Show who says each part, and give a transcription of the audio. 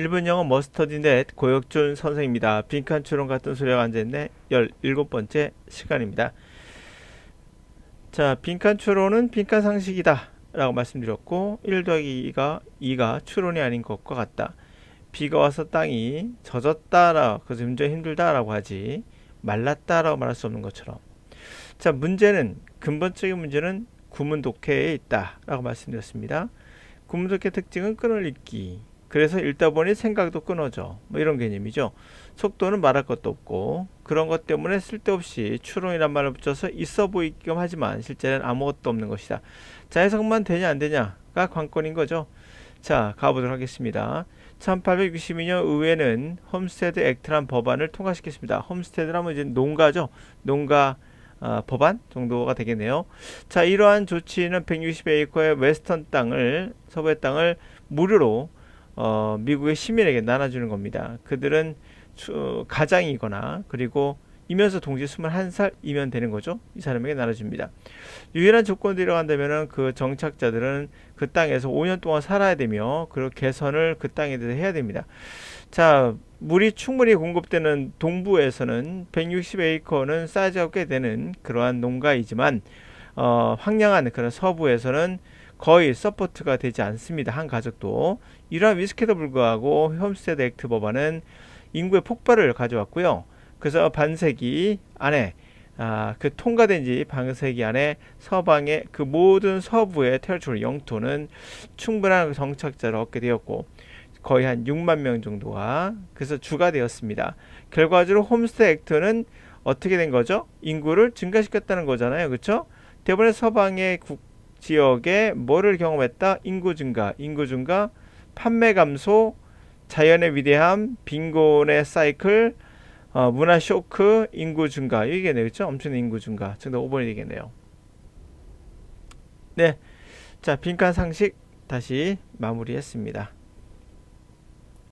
Speaker 1: 일본 영어 머스터디넷 고혁준 선생입니다. 빈칸 추론 같은 소리가 앉아있네 17번째 시간입니다. 자, 빈칸 추론은 빈칸 상식이다 라고 말씀드렸고 1 더하기 2가 2가 추론이 아닌 것과 같다. 비가 와서 땅이 젖었다라 그래서 운전 힘들다라고 하지 말랐다라고 말할 수 없는 것처럼 자 문제는 근본적인 문제는 구문 독해에 있다라고 말씀드렸습니다. 구문 독해 특징은 끈을 읽기 그래서 읽다 보니 생각도 끊어져 뭐 이런 개념이죠. 속도는 말할 것도 없고 그런 것 때문에 쓸데없이 추론이란 말을 붙여서 있어 보이게끔 하지만 실제는 아무것도 없는 것이다. 자 해석만 되냐 안 되냐가 관건인 거죠. 자 가보도록 하겠습니다. 1862년 의회는 홈스테드 액트란 법안을 통과시켰습니다. 홈스테드라면 이제 농가죠. 농가 아, 법안 정도가 되겠네요. 자, 이러한 조치는 160에이커의 웨스턴 땅을 서부의 땅을 무료로 어, 미국의 시민에게 나눠주는 겁니다. 그들은 추, 가장이거나 그리고 이면서 동시 21살이면 되는 거죠. 이 사람에게 나눠줍니다. 유일한 조건들이라고 한다면은 그 정착자들은 그 땅에서 5년 동안 살아야 되며 그리고 개선을 그 땅에 대해서 해야 됩니다. 자, 물이 충분히 공급되는 동부에서는 160에이커는 사이즈가 꽤 되는 그러한 농가이지만 어, 황량한 그런 서부에서는 거의 서포트가 되지 않습니다. 한 가족도 이러한 위스케도 불구하고 홈스테드 액트 법안은 인구의 폭발을 가져왔고요. 그래서 반세기 안에 아, 그 통과된 지 반세기 안에 서방의 그 모든 서부의 테리토리 영토는 충분한 정착자를 얻게 되었고 거의 한 6만 명 정도가 그래서 주가 되었습니다. 결과적으로 홈스테 액트는 어떻게 된 거죠? 인구를 증가시켰다는 거잖아요. 그렇죠? 대부분의 서방의 국 지역에 뭐를 경험했다? 인구 증가, 인구 증가, 판매 감소, 자연의 위대함, 빈곤의 사이클, 어, 문화 쇼크, 인구 증가 이게네요, 그렇죠? 엄청난 인구 증가. 정답 5번이 되겠네요. 네, 자 빈칸 상식 다시 마무리했습니다.